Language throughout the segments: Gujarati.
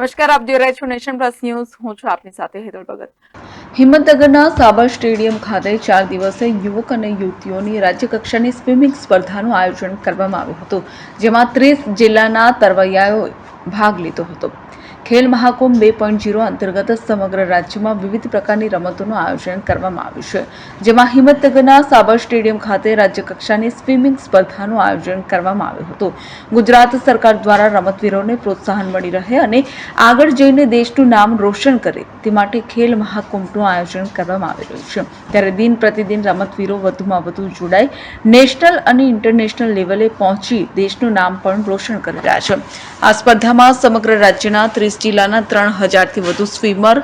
નમસ્કાર, આપ જોઈ રહ્યા છો નેશન પ્લસ ન્યૂઝ. હું છું આપની સાથે હેતલ ભગત. હિંમતનગરના સાબર સ્ટેડિયમ ખાતે ચાર દિવસે યુવક અને યુવતીઓની રાજ્યકક્ષાની સ્વિમિંગ સ્પર્ધાનું આયોજન કરવામાં આવ્યું હતું, જેમાં ત્રીસ જિલ્લાના તરવૈયાઓએ ભાગ લીધો હતો. ખેલ મહાકુંભ બે પોઈન્ટ જીરો અંતર્ગત સમગ્ર રાજ્યમાં વિવિધ પ્રકારની રમતોનું આયોજન કરવામાં આવ્યું છે. જેમાં હિંમતનગરના સાબર સ્ટેડિયમ ખાતે રાજ્યકક્ષાની સ્વિમિંગ સ્પર્ધાનું આયોજન કરવામાં આવ્યું હતું. ગુજરાત સરકાર દ્વારા રમતવીરોને પ્રોત્સાહન મળી રહે અને આગળ જઈને દેશનું નામ રોશન કરે તે માટે ખેલ મહાકુંભનું આયોજન કરવામાં આવી રહ્યું છે. ત્યારે દિન પ્રતિદિન રમતવીરો વધુમાં વધુ જોડાઈ નેશનલ અને ઇન્ટરનેશનલ લેવલે પહોંચી દેશનું નામ પણ રોશન કરી રહ્યા છે. આ સ્પર્ધામાં સમગ્ર રાજ્યના ત્રીસ જિલ્લાના ત્રણ હજારથી વધુ સ્વિમર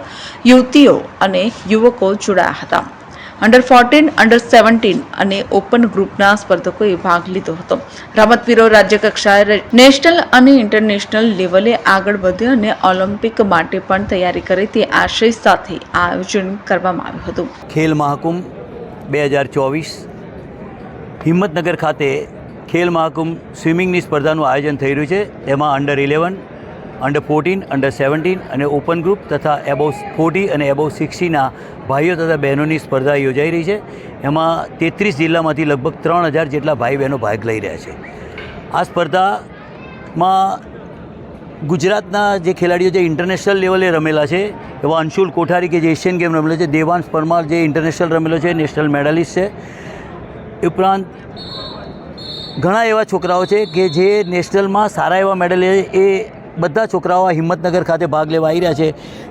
યુવતીઓ અને યુવકો જોડાયા હતા. અંડર ફોર્ટીન અંડર સેવન્ટીન અને ઓપન ગ્રુપના સ્પર્ધકોએ ભાગ લીધો હતો. રમતવીરો રાજ્ય કક્ષાએ નેશનલ અને ઇન્ટરનેશનલ લેવલે આગળ વધે અને ઓલિમ્પિક માટે પણ તૈયારી કરે તે આશય સાથે આ આયોજન કરવામાં આવ્યું હતું. ખેલ મહાકુંભ બે હજાર ચોવીસ હિંમતનગર ખાતે ખેલ મહાકુંભ સ્વિમિંગની સ્પર્ધાનું આયોજન થઈ રહ્યું છે. એમાં under eleven under fourteen under seventeen અને ઓપન ગ્રુપ તથા એબોવ ફોર્ટી અને એબોવ સિક્સટીના ભાઈઓ તથા બહેનોની સ્પર્ધા યોજાઈ રહી છે એમાં તેત્રીસ જિલ્લામાંથી લગભગ ત્રણ હજાર જેટલા ભાઈ બહેનો ભાગ લઈ રહ્યા છે આ સ્પર્ધામાં ગુજરાતના જે ખેલાડીઓ જે ઇન્ટરનેશનલ લેવલે રમેલા છે, એવા અંશુલ કોઠારી કે જે એશિયન ગેમ રમેલો છે, દેવાંશ પરમાર જે ઇન્ટરનેશનલ રમેલો છે નેશનલ મેડાલિસ્ટ છે એ ઉપરાંત ઘણા એવા છોકરાઓ છે કે જે નેશનલમાં સારા એવા મેડલ. એ બધા છોકરાઓ હિંમતનગર ખાતે ભાગ લેવા આવી રહ્યા છે.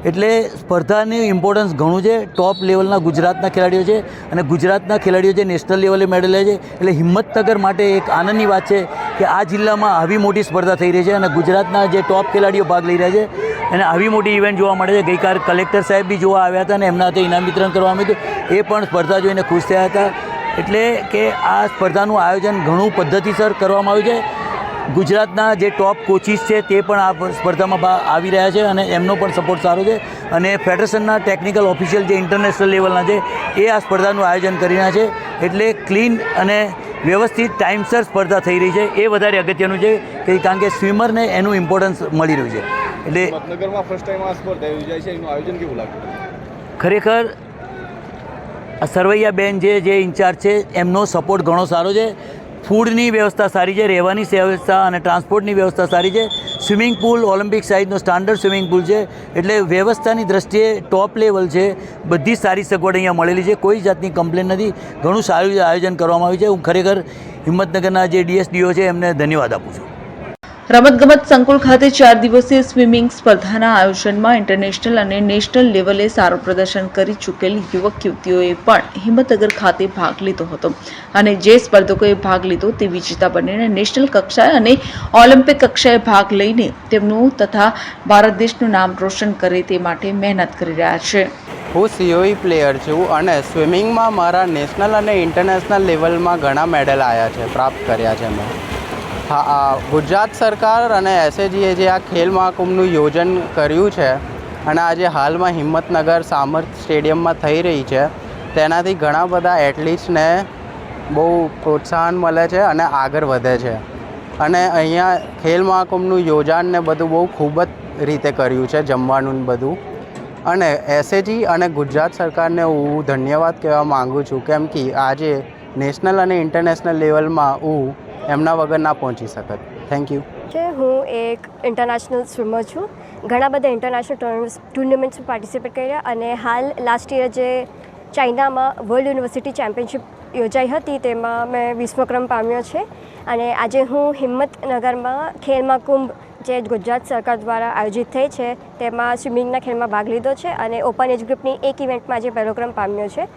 એટલે સ્પર્ધાની ઇમ્પોર્ટન્સ ઘણું છે. ટોપ લેવલના ગુજરાતના ખેલાડીઓ છે અને ગુજરાતના ખેલાડીઓ જે નેશનલ લેવલે મેડલ લે છે. એટલે હિંમતનગર માટે એક આનંદની વાત છે કે આ જિલ્લામાં આવી મોટી સ્પર્ધા થઈ રહી છે અને ગુજરાતના જે ટોપ ખેલાડીઓ ભાગ લઈ રહ્યા છે અને આવી મોટી ઇવેન્ટ જોવા મળે છે. ગઈકાલ કલેક્ટર સાહેબ બી જોવા આવ્યા હતા અને એમના હાથે ઇનામ વિતરણ કરવામાં આવ્યું હતું. એ પણ સ્પર્ધા જોઈને ખુશ થયા હતા. એટલે કે આ સ્પર્ધાનું આયોજન ઘણું પદ્ધતિસર કરવામાં આવ્યું છે. ગુજરાતના જે ટોપ કોચિસ છે તે પણ આ સ્પર્ધામાં આવી રહ્યા છે અને એમનો પણ સપોર્ટ સારો છે. અને ફેડરેશનના ટેકનિકલ ઓફિશિયલ જે ઇન્ટરનેશનલ લેવલના છે એ આ સ્પર્ધાનું આયોજન કરી રહ્યા છે. એટલે ક્લીન અને વ્યવસ્થિત ટાઈમસર સ્પર્ધા થઈ રહી છે. એ વધારે અગત્યનું છે કે કારણ કે સ્વિમરને એનું ઇમ્પોર્ટન્સ મળી રહ્યું છે. એટલે મતનગરમાં ફર્સ્ટ ટાઈમ આ સ્પર્ધા યોજાય છે એનું આયોજન કેવું લાગ્યું ખરેખર આ સરવૈયા બેન જે જે ઇન્ચાર્જ છે એમનો સપોર્ટ ઘણો સારો છે. ફૂડની વ્યવસ્થા સારી છે, રહેવાની વ્યવસ્થા અને ટ્રાન્સપોર્ટની વ્યવસ્થા સારી છે. સ્વિમિંગ પુલ, ઓલિમ્પિક સાઇઝનો સ્ટાન્ડર્ડ સ્વિમિંગ પુલ છે. એટલે વ્યવસ્થાની દ્રષ્ટિએ ટોપ લેવલ છે. બધી સારી સગવડ અહીંયા મળેલી છે. કોઈ જાતની કમ્પ્લેન નથી. ઘણું સારું આયોજન કરવામાં આવ્યું છે. હું ખરેખર હિંમતનગરના જે ડીએસડીઓ છે, એમને ધન્યવાદ આપું છું. રમતગમત સંકુલ ખાતે ચાર દિવસીય સ્વિમિંગ સ્પર્ધાના આયોજનમાં ઇન્ટરનેશનલ અને નેશનલ લેવલે સારું પ્રદર્શન કરી ચૂકેલી યુવક યુવતીઓએ પણ હિંમતનગર ખાતે ભાગ લીધો હતો. અને જે સ્પર્ધકોએ ભાગ લીધો તે વિજેતા બનીને નેશનલ કક્ષાએ અને ઓલિમ્પિક કક્ષાએ ભાગ લઈને તેમનું તથા ભારત દેશનું નામ રોશન કરે તે માટે મહેનત કરી રહ્યા છે. હું સીઓઈ પ્લેયર છું અને સ્વિમિંગમાં મારા નેશનલ અને ઇન્ટરનેશનલ લેવલમાં ઘણા મેડલ આવ્યા છે, પ્રાપ્ત કર્યા છે મેં. હા ગુજરાત સરકાર અને એસએજીએ જે આ ખેલ મહાકુંભનું યોજન કર્યું છે અને આજે હાલમાં હિંમતનગર સામર્થ સ્ટેડિયમમાં થઈ રહી છે, તેનાથી ઘણા બધા એથ્લીટ્સને બહુ પ્રોત્સાહન મળે છે અને આગળ વધે છે. અને અહીંયા ખેલ મહાકુંભનું યોજાન ને બધું બહુ ખૂબ જ રીતે કર્યું છે, જમવાનું બધું. અને એસએજી અને ગુજરાત સરકારને હું ધન્યવાદ કહેવા માગું છું, કેમ કે આજે નેશનલ અને ઇન્ટરનેશનલ લેવલમાં હું એમના વગર ના પહોંચી શકત. થેન્ક યુ છે હું એક ઇન્ટરનેશનલ સ્વિમર છું. ઘણા બધા ઇન્ટરનેશનલ ટુર્નામેન્ટ્સમાં પાર્ટિસિપેટ કર્યા અને હાલ લાસ્ટ યર જે ચાઇનામાં વર્લ્ડ યુનિવર્સિટી ચેમ્પિયનશિપ યોજાઈ હતી તેમાં મેં વિશ્વક્રમ પામ્યો છે. અને આજે હું હિંમતનગરમાં ખેલ કુંભ જે ગુજરાત સરકાર દ્વારા આયોજિત થઈ છે, તેમાં સ્વિમિંગના ખેલમાં ભાગ લીધો છે અને ઓપન એજ ગ્રુપની એક ઇવેન્ટમાં આજે પહેલો ક્રમ પામ્યો છે.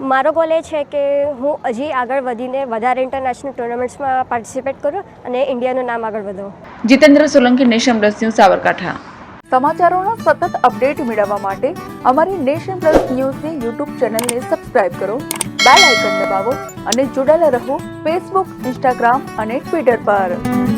મારો ગોલ એ છે કે હું હજી આગળ વધીને વધારે ઇન્ટરનેશનલ ટુર્નામેન્ટ્સમાં પાર્ટિસિપેટ કરું અને ઇન્ડિયાનું નામ આગળ વધો. Jitendra Solanki nation plus news Sabarkantha. સમાચારોના સતત અપડેટ મેળવવા માટે અમારી નેશન પ્લસ ન્યૂઝની યુટ્યુબ ચેનલને સબસ્ક્રાઇબ કરો બેલ આઇકન દબાવો અને જોડાયેલા રહો ફેસબુક ઇન્સ્ટાગ્રામ અને ટ્વિટર પર.